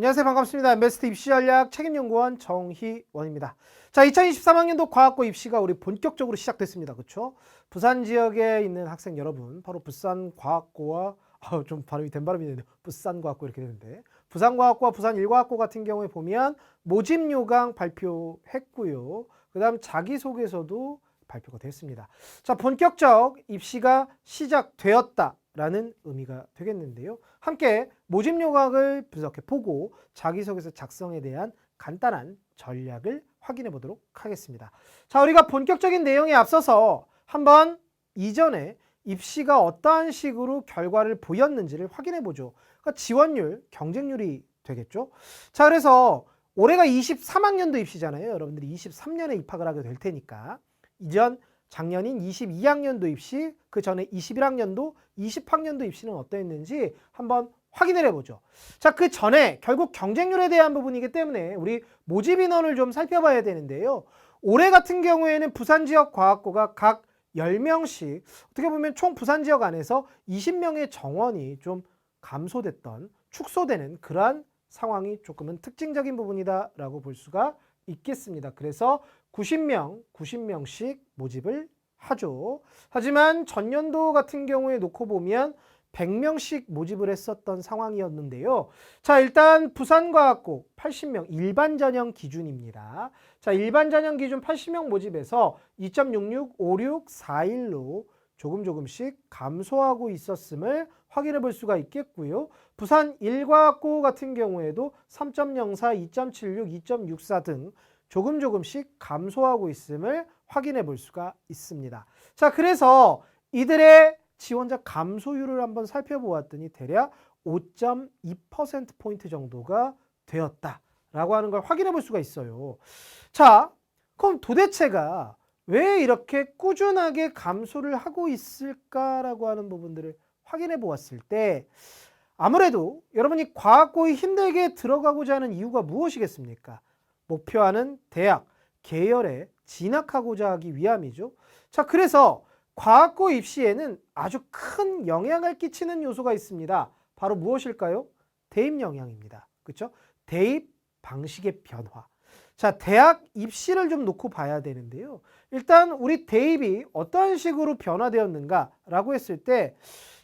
안녕하세요. 반갑습니다. 엠베스트 입시 전략 책임연구원 정희원입니다. 자, 2023학년도 과학고 입시가 우리 본격적으로 시작됐습니다. 그렇죠? 부산 지역에 있는 학생 여러분, 바로 부산 과학고와 아, 좀 발음이 된 발음이 되네요. 부산 과학고 이렇게 되는데 부산 과학고와 부산 일과학고 같은 경우에 보면 모집 요강 발표했고요. 그다음 자기 소개서도 발표가 됐습니다. 자, 본격적 입시가 시작되었다라는 의미가 되겠는데요. 함께 모집 요강을 분석해 보고 자기소개서 작성에 대한 간단한 전략을 확인해 보도록 하겠습니다. 자, 우리가 본격적인 내용에 앞서서 한번 이전에 입시가 어떠한 식으로 결과를 보였는지를 확인해 보죠. 그러니까 지원율, 경쟁률이 되겠죠. 자, 그래서 올해가 23학년도 입시잖아요. 여러분들이 23년에 입학을 하게 될 테니까. 이전 작년인 22학년도 입시, 그 전에 21학년도, 20학년도 입시는 어떠했는지 한번 확인을 해보죠. 자, 그 전에 결국 경쟁률에 대한 부분이기 때문에 우리 모집 인원을 좀 살펴봐야 되는데요. 올해 같은 경우에는 부산 지역 과학고가 각 10명씩 어떻게 보면 총 부산 지역 안에서 20명의 정원이 좀 감소됐던 축소되는 그러한 상황이 조금은 특징적인 부분이다라고 볼 수가 있겠습니다. 그래서 90명, 90명씩 모집을 하죠. 하지만 전년도 같은 경우에 놓고 보면 100명씩 모집을 했었던 상황이었는데요. 자, 일단 부산과학고 80명 일반 전형 기준입니다. 자, 일반 전형 기준 80명 모집에서 2.66, 56, 41로 조금 조금씩 감소하고 있었음을 확인해 볼 수가 있겠고요. 부산 일과학고 같은 경우에도 3.04, 2.76, 2.64등 조금 조금씩 감소하고 있음을 확인해 볼 수가 있습니다. 자, 그래서 이들의 지원자 감소율을 한번 살펴보았더니 대략 5.2%포인트 정도가 되었다 라고 하는 걸 확인해 볼 수가 있어요. 자, 그럼 도대체가 왜 이렇게 꾸준하게 감소를 하고 있을까라고 하는 부분들을 확인해 보았을 때 아무래도 여러분이 과학고에 힘들게 들어가고자 하는 이유가 무엇이겠습니까? 목표하는 대학, 계열에 진학하고자 하기 위함이죠. 자, 그래서 과학고 입시에는 아주 큰 영향을 끼치는 요소가 있습니다. 바로 무엇일까요? 대입 영향입니다. 그렇죠? 대입 방식의 변화. 자, 대학 입시를 좀 놓고 봐야 되는데요. 일단 우리 대입이 어떤 식으로 변화되었는가라고 했을 때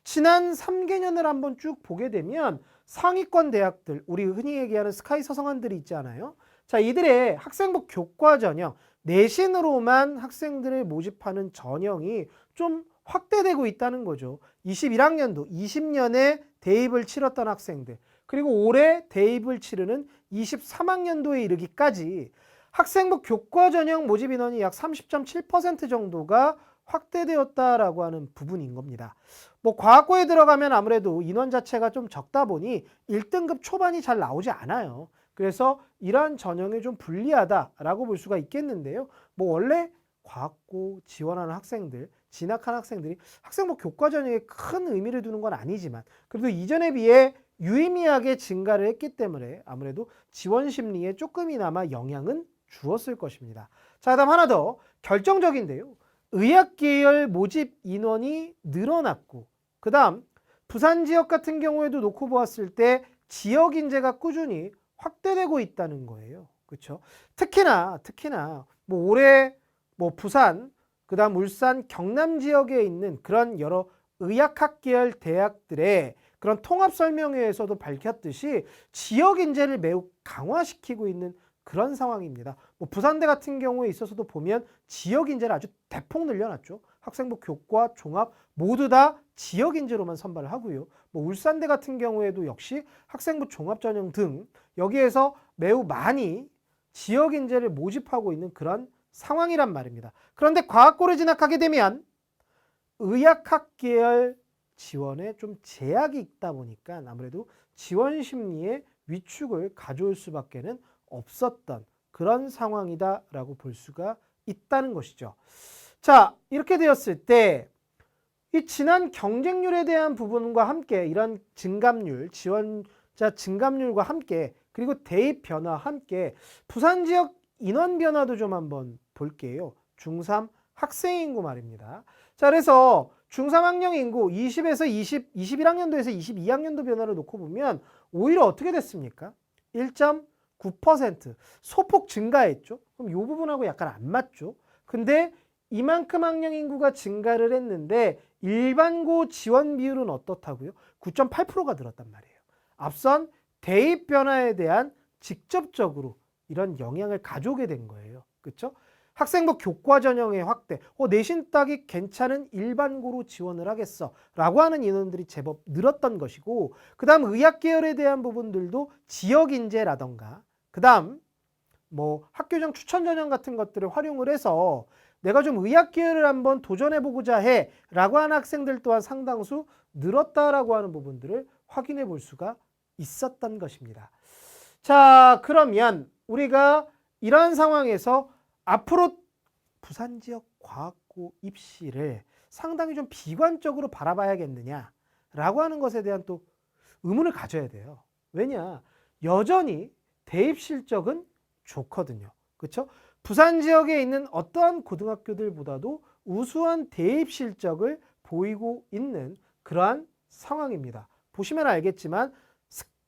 지난 3개년을 한번 쭉 보게 되면 상위권 대학들, 우리 흔히 얘기하는 스카이 서성한들이 있잖아요. 자, 이들의 학생부 교과 전형, 내신으로만 학생들을 모집하는 전형이 좀 확대되고 있다는 거죠. 21학년도, 20년에 대입을 치렀던 학생들, 그리고 올해 대입을 치르는 23학년도에 이르기까지 학생부 교과 전형 모집 인원이 약 30.7% 정도가 확대되었다라고 하는 부분인 겁니다. 뭐 과학고에 들어가면 아무래도 인원 자체가 좀 적다 보니 1등급 초반이 잘 나오지 않아요. 그래서 이러한 전형이 좀 불리하다라고 볼 수가 있겠는데요. 뭐 원래 과학고 지원하는 학생들, 진학한 학생들이 학생부 교과 전형에 큰 의미를 두는 건 아니지만 그래도 이전에 비해 유의미하게 증가를 했기 때문에 아무래도 지원 심리에 조금이나마 영향은 주었을 것입니다. 자, 그다음 하나 더 결정적인데요. 의학 계열 모집 인원이 늘어났고 그 다음 부산 지역 같은 경우에도 놓고 보았을 때 지역 인재가 꾸준히 확대되고 있다는 거예요. 그렇죠? 특히나 특히나 뭐 올해 뭐 부산 그다음 울산 경남 지역에 있는 그런 여러 의학학 계열 대학들의 그런 통합 설명회에서도 밝혔듯이 지역 인재를 매우 강화시키고 있는 그런 상황입니다. 뭐 부산대 같은 경우에 있어서도 보면 지역 인재를 아주 대폭 늘려놨죠. 학생부 교과, 종합 모두 다 지역 인재로만 선발을 하고요. 뭐 울산대 같은 경우에도 역시 학생부 종합 전형 등 여기에서 매우 많이 지역 인재를 모집하고 있는 그런 상황이란 말입니다. 그런데 과학고를 진학하게 되면 의학학 계열 지원에 좀 제약이 있다 보니까 아무래도 지원 심리에 위축을 가져올 수밖에는 없었던 그런 상황이다라고 볼 수가 있다는 것이죠. 자, 이렇게 되었을 때 이 지난 경쟁률에 대한 부분과 함께 이런 증감률, 지원자 증감률과 함께 그리고 대입 변화와 함께 부산 지역 인원 변화도 좀 한번 볼게요. 중3 학생 인구 말입니다. 자, 그래서 중3 학령 인구 20에서 20, 21학년도에서 22학년도 변화를 놓고 보면 오히려 어떻게 됐습니까? 1.9% 소폭 증가했죠. 그럼 이 부분하고 약간 안 맞죠. 근데 이만큼 학령 인구가 증가를 했는데 일반고 지원 비율은 어떻다고요? 9.8%가 늘었단 말이에요. 앞선 대입 변화에 대한 직접적으로 이런 영향을 가져오게 된 거예요. 그렇죠? 학생부 교과 전형의 확대, 어, 내신 따기 괜찮은 일반고로 지원을 하겠어 라고 하는 인원들이 제법 늘었던 것이고 그 다음 의학 계열에 대한 부분들도 지역 인재라던가 그 다음 뭐 학교장 추천 전형 같은 것들을 활용을 해서 내가 좀 의학 계열을 한번 도전해 보고자 해 라고 하는 학생들 또한 상당수 늘었다라고 하는 부분들을 확인해 볼 수가 있었던 것입니다. 자, 그러면 우리가 이러한 상황에서 앞으로 부산 지역 과학고 입시를 상당히 좀 비관적으로 바라봐야겠느냐라고 하는 것에 대한 또 의문을 가져야 돼요. 왜냐? 여전히 대입 실적은 좋거든요. 그렇죠? 부산 지역에 있는 어떠한 고등학교들보다도 우수한 대입 실적을 보이고 있는 그러한 상황입니다. 보시면 알겠지만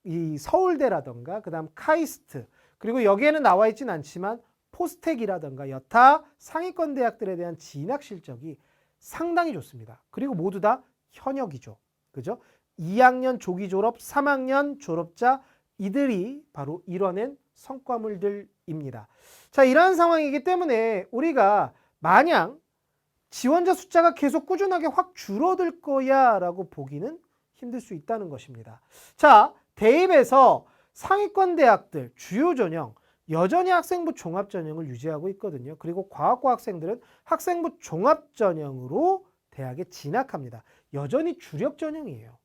이 서울대라던가 그다음 카이스트 그리고 여기에는 나와 있진 않지만 포스텍이라던가 여타 상위권 대학들에 대한 진학 실적이 상당히 좋습니다. 그리고 모두 다 현역이죠. 그죠? 2학년 조기 졸업, 3학년 졸업자 이들이 바로 이뤄낸 성과물들입니다. 자, 이러한 상황이기 때문에 우리가 마냥 지원자 숫자가 계속 꾸준하게 확 줄어들 거야 라고 보기는 힘들 수 있다는 것입니다. 자, 대입에서 상위권 대학들 주요 전형 여전히 학생부 종합 전형을 유지하고 있거든요. 그리고 과학고 학생들은 학생부 종합 전형으로 대학에 진학합니다. 여전히 주력 전형이에요.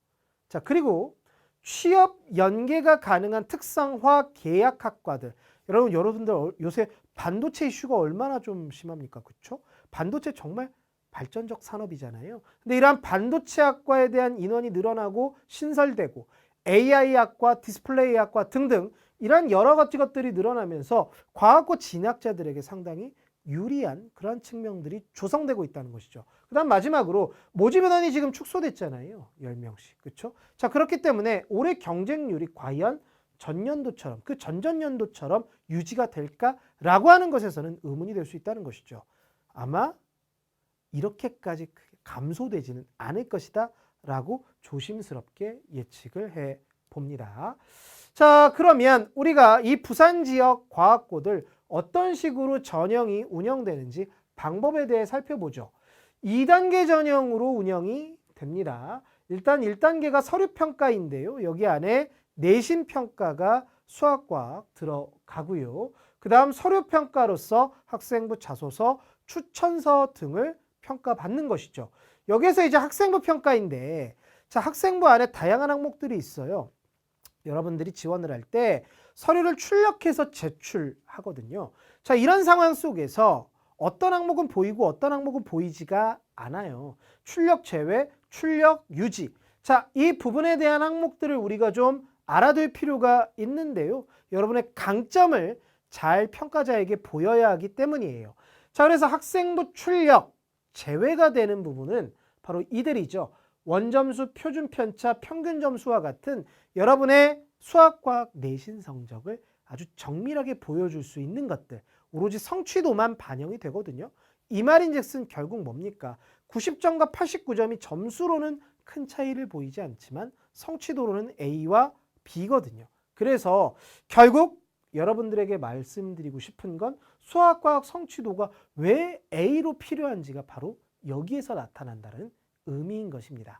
자, 그리고 취업 연계가 가능한 특성화 계약학과들. 여러분, 여러분들 어- 요새 반도체 이슈가 얼마나 좀 심합니까? 그렇죠? 반도체 정말 발전적 산업이잖아요. 근데 이러한 반도체 학과에 대한 인원이 늘어나고 신설되고 AI 학과, 디스플레이 학과 등등 이러한 여러 가지 것들이 늘어나면서 과학고 진학자들에게 상당히 유리한 그런 측면들이 조성되고 있다는 것이죠. 그 다음 마지막으로 모집 인원이 지금 축소됐잖아요. 10명씩. 그렇죠? 자, 그렇기 때문에 올해 경쟁률이 과연 전년도처럼 그 전전년도처럼 유지가 될까라고 하는 것에서는 의문이 될 수 있다는 것이죠. 아마 이렇게까지 크게 감소되지는 않을 것이다 라고 조심스럽게 예측을 해 봅니다. 자, 그러면 우리가 이 부산 지역 과학고들 어떤 식으로 전형이 운영되는지 방법에 대해 살펴보죠. 2단계 전형으로 운영이 됩니다. 일단 1단계가 서류평가인데요. 여기 안에 내신평가가 수학과학 들어가고요. 그 다음 서류평가로서 학생부 자소서, 추천서 등을 평가받는 것이죠. 여기에서 이제 학생부 평가인데, 자, 학생부 안에 다양한 항목들이 있어요. 여러분들이 지원을 할 때 서류를 출력해서 제출하거든요. 자, 이런 상황 속에서 어떤 항목은 보이고 어떤 항목은 보이지가 않아요. 출력 제외, 출력 유지. 자, 이 부분에 대한 항목들을 우리가 좀 알아둘 필요가 있는데요. 여러분의 강점을 잘 평가자에게 보여야 하기 때문이에요. 자, 그래서 학생부 출력 제외가 되는 부분은 바로 이들이죠. 원점수, 표준 편차, 평균 점수와 같은 여러분의 수학 과학 내신 성적을 아주 정밀하게 보여줄 수 있는 것들, 오로지 성취도만 반영이 되거든요. 이 말인즉슨 결국 뭡니까? 90점과 89점이 점수로는 큰 차이를 보이지 않지만 성취도로는 A와 B거든요. 그래서 결국 여러분들에게 말씀드리고 싶은 건 수학과학 성취도가 왜 A로 필요한지가 바로 여기에서 나타난다는 의미인 것입니다.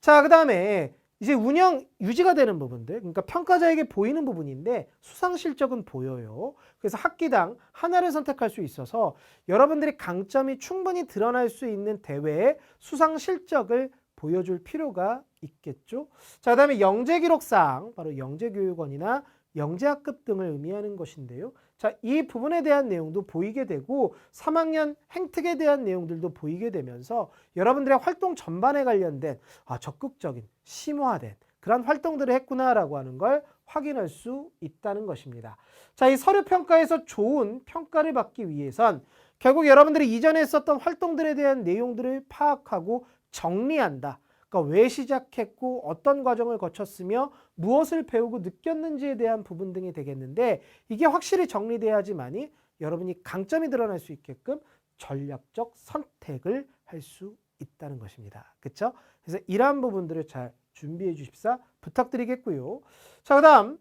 자, 그 다음에 이제 운영 유지가 되는 부분들, 그러니까 평가자에게 보이는 부분인데 수상 실적은 보여요. 그래서 학기당 하나를 선택할 수 있어서 여러분들이 강점이 충분히 드러날 수 있는 대회의 수상 실적을 보여줄 필요가 있겠죠. 자, 그 다음에 영재 기록상 바로 영재교육원이나 영재학급 등을 의미하는 것인데요. 자, 이 부분에 대한 내용도 보이게 되고 3학년 행특에 대한 내용들도 보이게 되면서 여러분들의 활동 전반에 관련된 아, 적극적인 심화된 그런 활동들을 했구나라고 하는 걸 확인할 수 있다는 것입니다. 자, 이 서류 평가에서 좋은 평가를 받기 위해선 결국 여러분들이 이전에 했었던 활동들에 대한 내용들을 파악하고 정리한다. 그러니까 왜 시작했고 어떤 과정을 거쳤으며 무엇을 배우고 느꼈는지에 대한 부분 등이 되겠는데 이게 확실히 정리돼야지만이 여러분이 강점이 드러날 수 있게끔 전략적 선택을 할 수 있다는 것입니다. 그렇죠? 그래서 이러한 부분들을 잘 준비해 주십사 부탁드리겠고요. 자, 그다음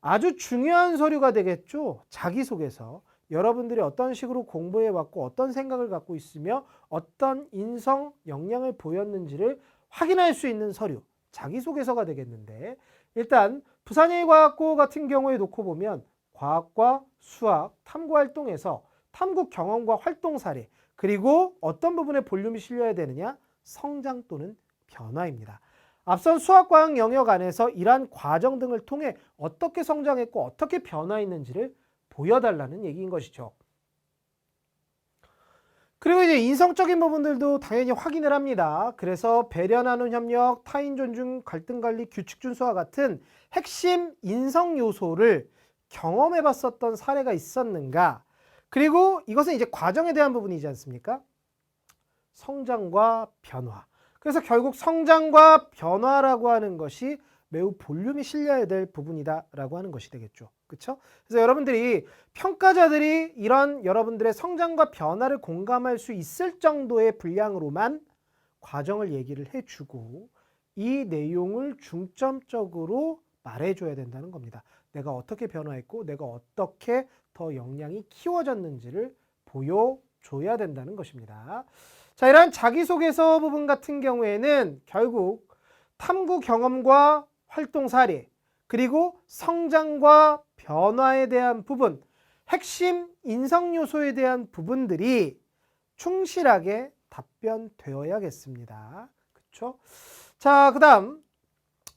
아주 중요한 서류가 되겠죠. 자기소개서. 여러분들이 어떤 식으로 공부해 왔고 어떤 생각을 갖고 있으며 어떤 인성 역량을 보였는지를 확인할 수 있는 서류. 자기소개서가 되겠는데 일단 부산일과학고 같은 경우에 놓고 보면 과학과 수학, 탐구 활동에서 탐구 경험과 활동 사례 그리고 어떤 부분에 볼륨이 실려야 되느냐? 성장 또는 변화입니다. 앞선 수학과학 영역 안에서 이러한 과정 등을 통해 어떻게 성장했고 어떻게 변화했는지를 보여달라는 얘기인 것이죠. 그리고 이제 인성적인 부분들도 당연히 확인을 합니다. 그래서 배려 나눔 협력, 타인 존중, 갈등 관리, 규칙 준수와 같은 핵심 인성 요소를 경험해 봤었던 사례가 있었는가? 그리고 이것은 이제 과정에 대한 부분이지 않습니까? 성장과 변화. 그래서 결국 성장과 변화라고 하는 것이 매우 볼륨이 실려야 될 부분이다라고 하는 것이 되겠죠. 그렇죠? 그래서 여러분들이 평가자들이 이런 여러분들의 성장과 변화를 공감할 수 있을 정도의 분량으로만 과정을 얘기를 해주고 이 내용을 중점적으로 말해줘야 된다는 겁니다. 내가 어떻게 변화했고 내가 어떻게 더 역량이 키워졌는지를 보여줘야 된다는 것입니다. 자, 이러한 자기소개서 부분 같은 경우에는 결국 탐구 경험과 활동 사례, 그리고 성장과 변화에 대한 부분, 핵심 인성 요소에 대한 부분들이 충실하게 답변되어야겠습니다. 그렇죠? 자, 그다음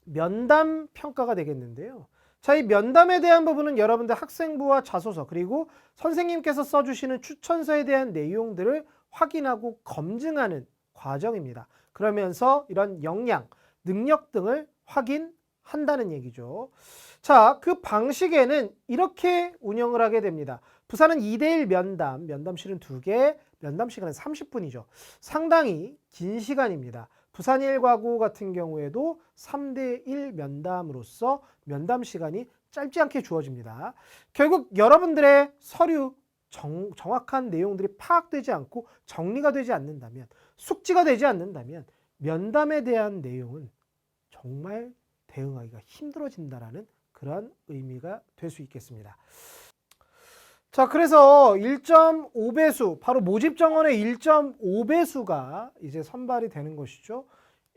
면담 평가가 되겠는데요. 자, 이 면담에 대한 부분은 여러분들 학생부와 자소서 그리고 선생님께서 써주시는 추천서에 대한 내용들을 확인하고 검증하는 과정입니다. 그러면서 이런 역량, 능력 등을 확인 한다는 얘기죠. 자, 그 방식에는 이렇게 운영을 하게 됩니다. 부산은 2대1 면담, 면담 실은 2개, 면담 시간은 30분이죠. 상당히 긴 시간입니다. 부산 1과고 같은 경우에도 3대1 면담으로서 면담 시간이 짧지 않게 주어집니다. 결국 여러분들의 서류 정, 정확한 내용들이 파악되지 않고 정리가 되지 않는다면 숙지가 되지 않는다면 면담에 대한 내용은 정말 대응하기가 힘들어진다라는 그런 의미가 될 수 있겠습니다. 자, 그래서 1.5배수, 바로 모집 정원의 1.5배수가 이제 선발이 되는 것이죠.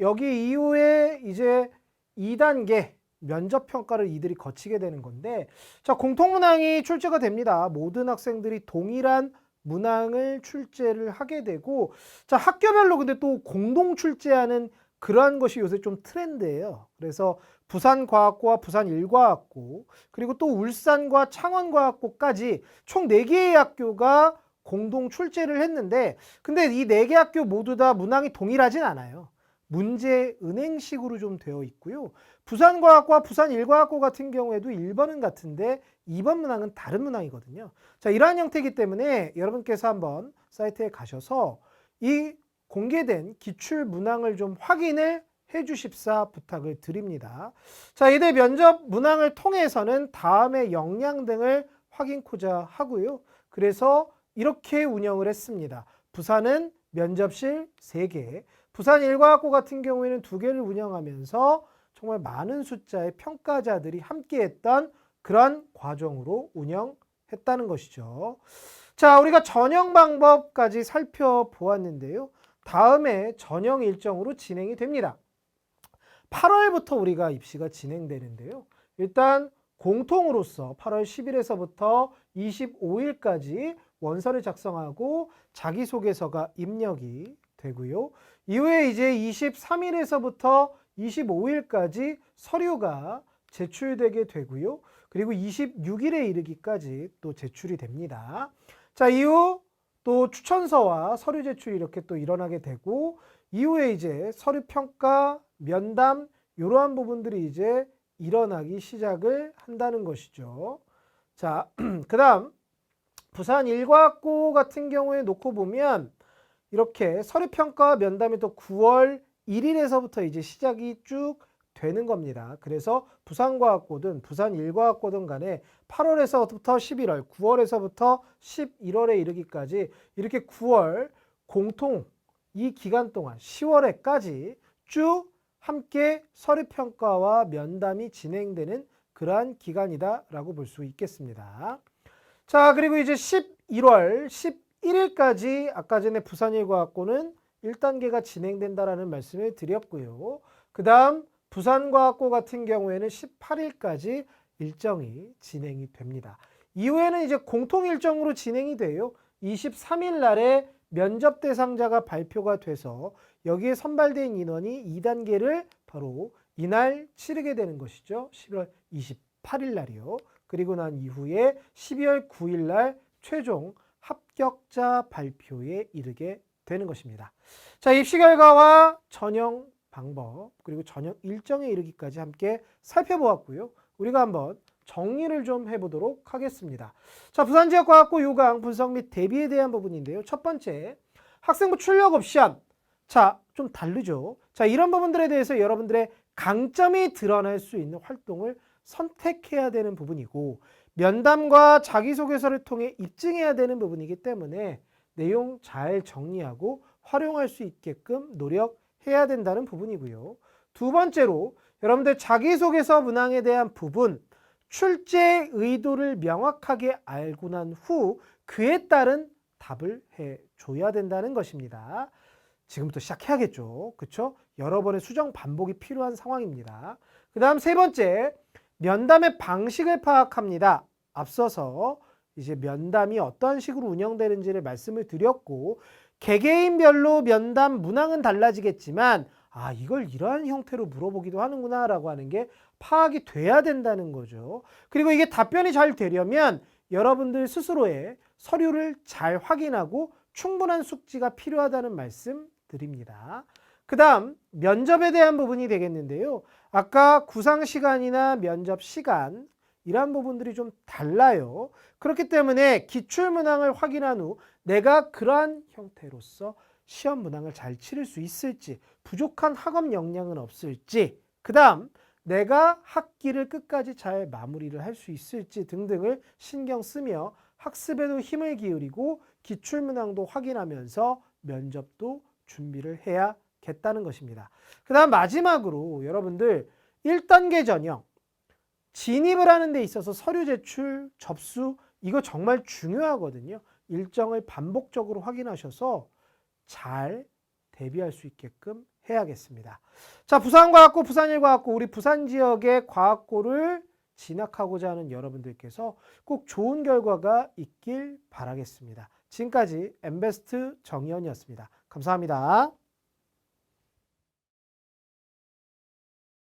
여기 이후에 이제 2단계 면접 평가를 이들이 거치게 되는 건데, 자, 공통문항이 출제가 됩니다. 모든 학생들이 동일한 문항을 출제를 하게 되고, 자, 학교별로 근데 또 공동 출제하는 그러한 것이 요새 좀 트렌드예요. 그래서 부산과학고와 부산일과학고 그리고 또 울산과 창원과학고까지 총 4개의 학교가 공동 출제를 했는데 근데 이 4개 학교 모두 다 문항이 동일하진 않아요. 문제 은행식으로 좀 되어 있고요. 부산과학과 부산일과학고 같은 경우에도 1번은 같은데 2번 문항은 다른 문항이거든요. 자, 이러한 형태이기 때문에 여러분께서 한번 사이트에 가셔서 이 공개된 기출 문항을 좀 확인을 해 주십사 부탁을 드립니다. 자, 이대 면접 문항을 통해서는 다음의 역량 등을 확인코자 하고요. 그래서 이렇게 운영을 했습니다. 부산은 면접실 3개, 부산 일과학고 같은 경우에는 2개를 운영하면서 정말 많은 숫자의 평가자들이 함께했던 그런 과정으로 운영했다는 것이죠. 자, 우리가 전형 방법까지 살펴보았는데요. 다음에 전형 일정으로 진행이 됩니다. 8월부터 우리가 입시가 진행되는데요. 일단 공통으로서 8월 10일에서부터 25일까지 원서를 작성하고 자기소개서가 입력이 되고요. 이후에 이제 23일에서부터 25일까지 서류가 제출되게 되고요. 그리고 26일에 이르기까지 또 제출이 됩니다. 자, 이후 또 추천서와 서류 제출이 이렇게 또 일어나게 되고 이후에 이제 서류 평가, 면담 이러한 부분들이 이제 일어나기 시작을 한다는 것이죠. 자, 그다음 부산 일과학고 같은 경우에 놓고 보면 이렇게 서류 평가 면담이 또 9월 11일에서부터 이제 시작이 쭉 되는 겁니다. 그래서 부산과학고든 부산 일과학고든 간에 8월에서부터 11월, 9월에서부터 11월에 이르기까지 이렇게 9월 공통 이 기간 동안 10월에까지 쭉 함께 서류 평가와 면담이 진행되는 그러한 기간이다라고 볼 수 있겠습니다. 자, 그리고 이제 11월 11일까지 아까 전에 부산일과학고는 1단계가 진행된다라는 말씀을 드렸고요. 그 다음 부산과학고 같은 경우에는 18일까지 일정이 진행이 됩니다. 이후에는 이제 공통 일정으로 진행이 돼요. 23일 날에 면접 대상자가 발표가 돼서 여기에 선발된 인원이 2단계를 바로 이날 치르게 되는 것이죠. 11월 28일 날이요. 그리고 난 이후에 12월 9일 날 최종 합격자 발표에 이르게 되는 것입니다. 자, 입시 결과와 전형 방법 그리고 전형 일정에 이르기까지 함께 살펴보았고요. 우리가 한번 정리를 좀 해보도록 하겠습니다. 자, 부산지역과학고 요강 분석 및 대비에 대한 부분인데요. 첫 번째, 학생부 출력 옵션. 자, 좀 다르죠. 자, 이런 부분들에 대해서 여러분들의 강점이 드러날 수 있는 활동을 선택해야 되는 부분이고, 면담과 자기소개서를 통해 입증해야 되는 부분이기 때문에 내용 잘 정리하고 활용할 수 있게끔 노력 해야 된다는 부분이고요. 두 번째로 여러분들 자기소개서 문항에 대한 부분, 출제 의도를 명확하게 알고 난 후 그에 따른 답을 해 줘야 된다는 것입니다. 지금부터 시작해야겠죠. 그렇죠? 여러 번의 수정 반복이 필요한 상황입니다. 그 다음 세 번째, 면담의 방식을 파악합니다. 앞서서 이제 면담이 어떤 식으로 운영되는지를 말씀을 드렸고 개개인별로 면담 문항은 달라지겠지만 아 이걸 이러한 형태로 물어보기도 하는구나 라고 하는 게 파악이 돼야 된다는 거죠. 그리고 이게 답변이 잘 되려면 여러분들 스스로의 서류를 잘 확인하고 충분한 숙지가 필요하다는 말씀 드립니다. 그 다음 면접에 대한 부분이 되겠는데요. 아까 구상 시간이나 면접 시간 이러한 부분들이 좀 달라요. 그렇기 때문에 기출 문항을 확인한 후 내가 그러한 형태로서 시험 문항을 잘 치를 수 있을지 부족한 학업 역량은 없을지 그 다음 내가 학기를 끝까지 잘 마무리를 할 수 있을지 등등을 신경 쓰며 학습에도 힘을 기울이고 기출 문항도 확인하면서 면접도 준비를 해야겠다는 것입니다. 그 다음 마지막으로 여러분들 1단계 전형 진입을 하는 데 있어서 서류 제출, 접수 이거 정말 중요하거든요. 일정을 반복적으로 확인하셔서 잘 대비할 수 있게끔 해야겠습니다. 자, 부산과학고, 부산일과학고, 우리 부산 지역의 과학고를 진학하고자 하는 여러분들께서 꼭 좋은 결과가 있길 바라겠습니다. 지금까지 엠베스트 정의원이었습니다. 감사합니다.